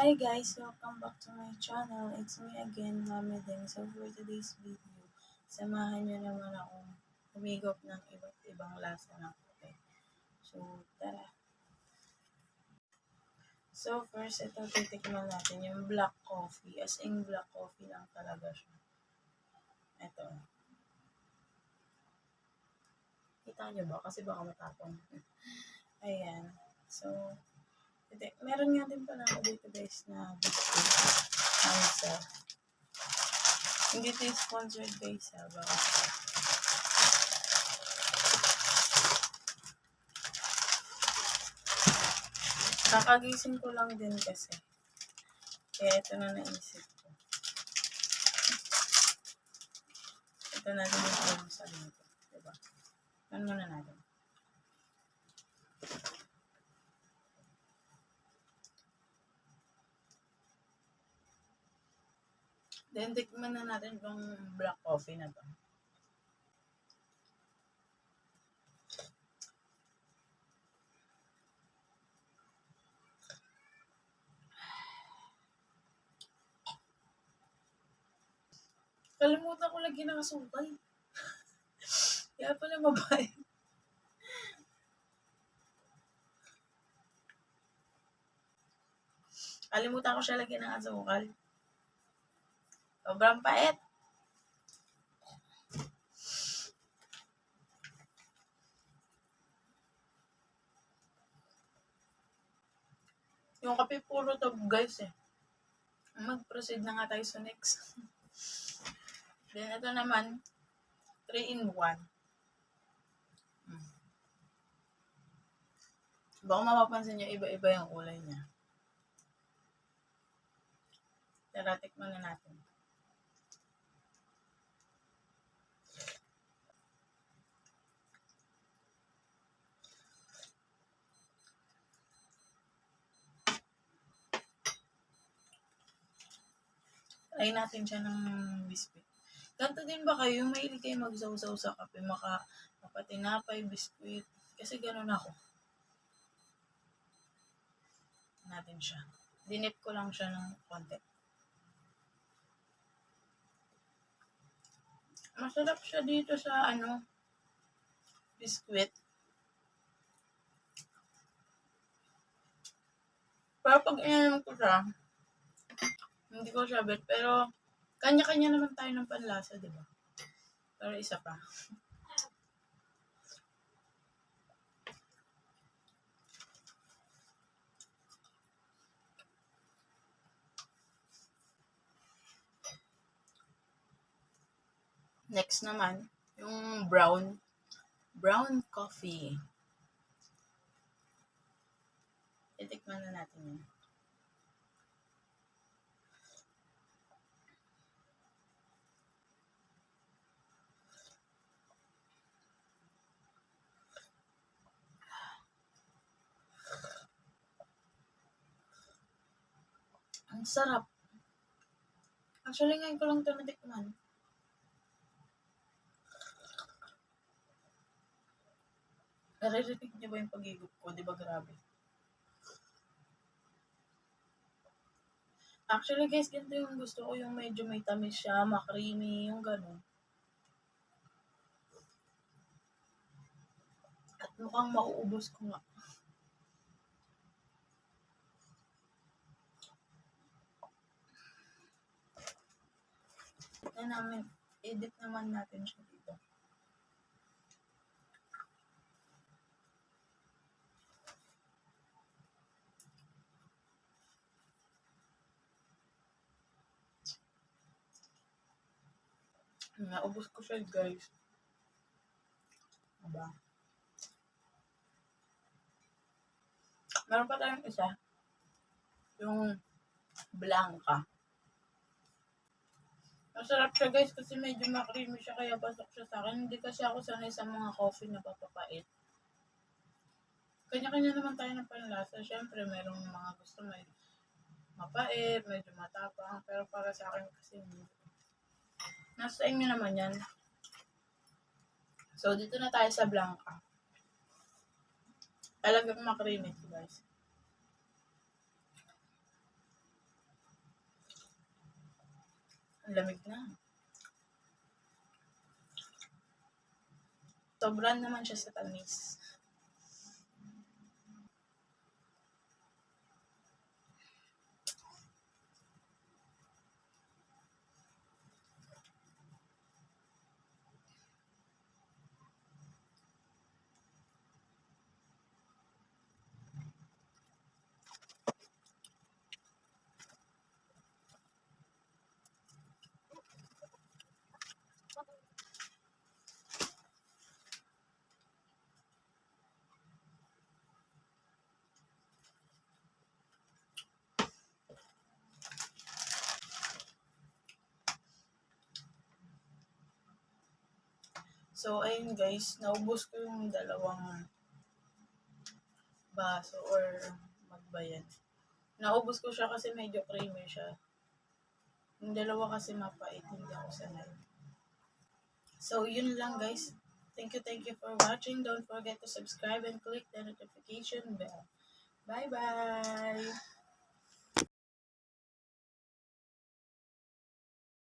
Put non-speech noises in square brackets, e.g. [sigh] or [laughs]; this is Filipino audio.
Hi guys, welcome back to my channel. It's me again, Mami Deng. So for today's video, samahan nyo naman akong humigop ng iba't ibang lasa ng kape. So, tara. So first, ito titikman natin yung black coffee. As in black coffee lang talaga siya. Ito. Kita nyo ba? Kasi baka matapon. Ayan. So, hindi. Meron nga din pala ako dito guys na biscuit. Ang isa. Hindi ito sponsored guys ha. Baka. Kakagising ko lang din kasi. Kaya ito na naisip ko. Ito na din yung almusal nito. Diba? Ano muna natin? Then, tikman na natin itong black coffee na to. Kalimutan ko lagi nakasukal. [laughs] Kaya pala mabay. Kalimutan ko siya lagi ng asukal. Sobrang pait. Yung kape puro to guys eh. Mag-proceed na nga tayo sa next. [laughs] Then ito naman, 3 in 1. Hmm. Baka mapapansin nyo, iba-iba yung kulay niya. Tara, tikman na natin. Try natin siya ng biscuit. Ganto din ba kayo? Yung mahilig kayo magsaw-saw sa kape, maka, mapatinapay, biscuit. Kasi ganun ako. Natin siya. Dinip ko lang siya ng konti. Masarap siya dito sa ano, biscuit. Pero pag inanom ko siya, hindi ko siya bet, pero kanya-kanya naman tayo ng panlasa, di ba? Pero isa pa. Next naman, yung brown brown coffee. Titikman na natin yun. Ang sarap. Actually, ngayon ko lang ito natikman. Naririnig niyo ba yung pagigop ko? Di ba grabe? Actually guys, ganito yung gusto ko yung medyo may tamis siya, makrimi, yung gano'n. At mukhang mauubos ko nga. Na namin, edit naman natin siya dito. Naubos ko siya guys. Aba. Meron pa tayong isa. Yung blanca. Masarap siya guys kasi medyo makrimi siya kaya pasok siya sa akin. Hindi kasi ako sanay sa mga coffee na papapait. Kanya-kanya naman tayo ng panlasa. Siyempre, merong mga gusto may mapait, medyo matapang. Pero para sa akin kasi. Nasa inyo naman yan. So, dito na tayo sa Blanca. Talagang makrimi guys. Lamig na. Sobran naman siya sa tamis. So, ayun guys, naubos ko yung dalawang baso or magbayan. Naubos ko siya kasi medyo creamy siya. Yung dalawa kasi mapait, hindi ako sanay. So, yun lang guys. Thank you, thank you for watching. Don't forget to subscribe and click the notification bell. Bye-bye!